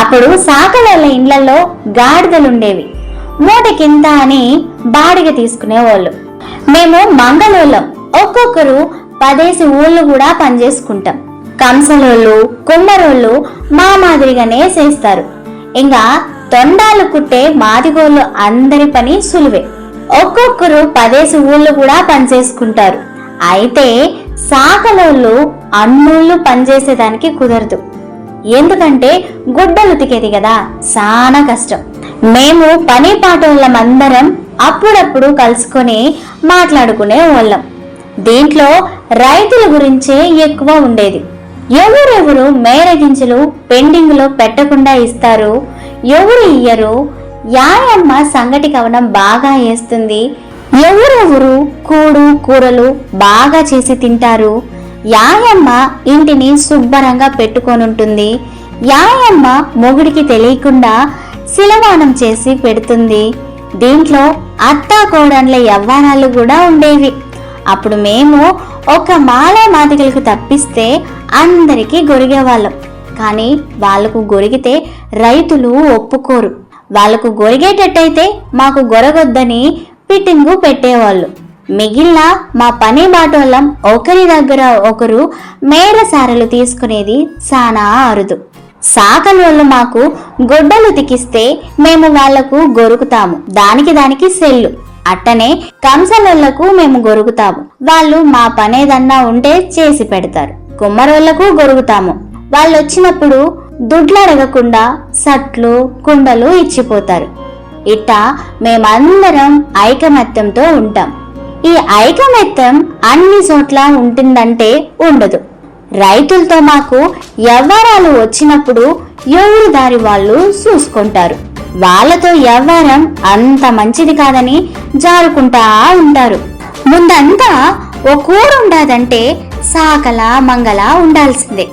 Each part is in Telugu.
అప్పుడు సాకలోళ్ళ ఇండ్లలో గాడిదలుండేవి. మూటకింత అని బాడిగ తీసుకునేవాళ్ళు. మేము మంగళూళ్ళం ఒక్కొక్కరు పదేసి ఊళ్ళు కూడా పనిచేసుకుంటాం. కంసలోళ్ళు కుమ్మరోళ్ళు మా మాదిరిగానే చేస్తారు. ఇంకా తొండాలు కుట్టే మాదిగోళ్ళు అందరి పని సులువే. ఒక్కొక్కరు పదేసి ఊళ్ళు కూడా పనిచేసుకుంటారు. అయితే సాకలోళ్ళు అన్నూళ్ళు పనిచేసేదానికి కుదరదు. ఎందుకంటే గుడ్డలు ఉతికేది కదా చాలా కష్టం. మేము పని పాటోళ్ళమందరం అప్పుడప్పుడు కలుసుకొని మాట్లాడుకునే వాళ్ళం. దీంట్లో రైతుల గురించే ఎక్కువ ఉండేది. ఎవరెవరు మేరగింజలు పెండింగ్లో పెట్టకుండా ఇస్తారు? ఎవరు ఇయ్యరు? యాయమ్మ సంగటి కవనం బాగా వేస్తుంది ఎవరెవరు కూడు కూరలు బాగా చేసి తింటారు? యాయమ్మ ఇంటిని శుభ్రంగా పెట్టుకొనుంటుంది. యాయమ్మ మొగుడికి తెలియకుండా శిలవానం చేసి పెడుతుంది. దీంట్లో అత్తా కోడన్ల యవ్వానాలు కూడా ఉండేవి. అప్పుడు మేము ఒక మాల మాదిగలకు తప్పిస్తే అందరికీ గొరిగేవాళ్ళం. కానీ వాళ్ళకు గొరిగితే రైతులు ఒప్పుకోరు. వాళ్ళకు గొరిగేటట్టయితే మాకు గొరగొద్దని పిట్టింగు పెట్టేవాళ్ళు. మిగిలిన మా పని బాటోళ్ళం ఒకరి దగ్గర ఒకరు మేర సారలు తీసుకునేది చాలా అరుదు. సాకలోళ్ళు మాకు గొడ్డలు తికిస్తే మేము వాళ్ళకు గొరుకుతాము. దానికి దానికి సెల్లు. అట్టనే కంసలోళ్ళకు మేము గొరుగుతాము వాళ్ళు మా పనేదన్నా ఉంటే చేసి పెడతారు. కుమ్మరోళ్ళకు గొరుగుతాము వాళ్ళు వచ్చినప్పుడు దుడ్లు అడగకుండా సట్లు కుండలు ఇచ్చిపోతారు. ఇట్ట మేమందరం ఐకమత్యంతో ఉంటాం. ఈ ఐకమత్యం అన్ని చోట్ల ఉంటుందంటే ఉండదు. రైతులతో మాకు వ్యవహారాలు వచ్చినప్పుడు ఎవరి దారి వాళ్ళు చూసుకుంటారు. వాళ్ళతో వ్యవహారం అంత మంచిది కాదని జారుకుంటా ఉంటారు. ముందంతా ఓ కూర ఉండాదంటే సాకల మంగళ ఉండాల్సిందే.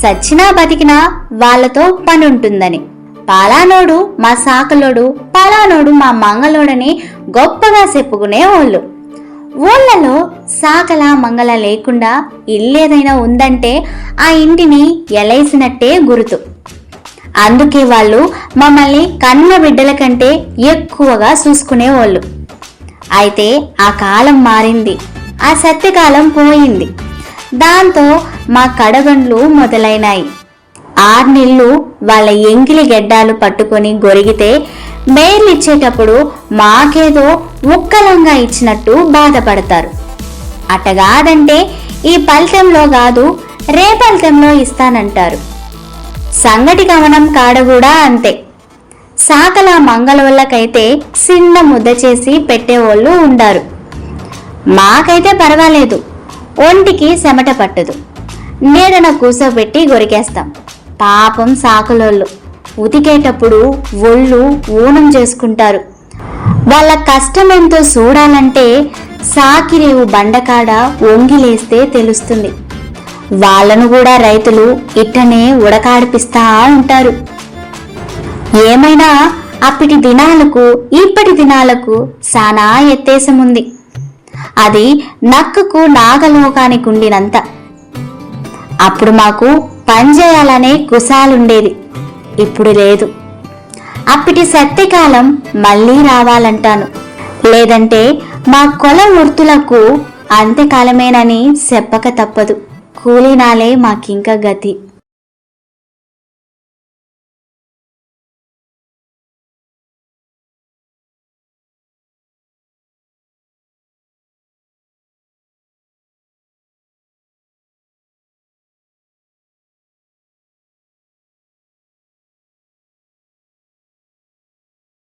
సచ్చినా బతికినా వాళ్ళతో పని ఉంటుందని పాలానోడు మా సాకలోడు పాలానోడు మా మంగళోడని గొప్పగా చెప్పుకునే వాళ్ళు ఊళ్ళలో సాకల మంగళ లేకుండా ఇల్లేదైనా ఉందంటే ఆ ఇంటిని ఎలైసినట్టే గుర్తు. అందుకే వాళ్ళు మమ్మల్ని కన్న బిడ్డల కంటే ఎక్కువగా చూసుకునేవాళ్ళు అయితే ఆ కాలం మారింది. ఆ సత్యకాలం పోయింది. దాంతో మా కడగండ్లు మొదలైనాయి. ఆరు వాళ్ళ ఎంగిలి గెడ్డాలు పట్టుకొని గొరిగితే బెయిల్ ఇచ్చేటప్పుడు మాకేదో ఉక్కలంగా ఇచ్చినట్టు బాధపడతారు. అట్టగాదంటే ఈ ఫలితంలో కాదు రే ఫలితంలో ఇస్తానంటారు. సంగటి గమనం కాడ కూడా అంతే. సాకల మంగళవల్లకైతే చిన్న ముద్ద చేసి పెట్టేవాళ్ళు ఉండారు. మాకైతే పర్వాలేదు. ఒంటికి చెమట పట్టదు. నీడన కూసోబెట్టి గొరికేస్తాం. పాపం సాకులోళ్ళు. ఉతికేటప్పుడు ఒళ్ళు ఊనం చేసుకుంటారు. వాళ్ళ కష్టం ఎంతో చూడాలంటే సాకిరేవు బండకాడ ఒంగిలేస్తే తెలుస్తుంది. వాళ్ళను కూడా రైతులు ఇట్టనే ఉడకాడిపిస్తా ఉంటారు. ఏమైనా అప్పటి దినాలకు ఇప్పటి దినాలకు సానా ఎత్తేసం ఉంది అది నక్కకు నాగలోకానికి ఉండినంత అప్పుడు మాకు పనిచేయాలనే కుశాలుండేది. ఇప్పుడు లేదు. అప్పటి సత్యకాలం మళ్ళీ రావాలంటాను. లేదంటే మా కొల వృత్తులకు అంత్యకాలమేనని చెప్పక తప్పదు. కూలీనాలే మాకింక గతి.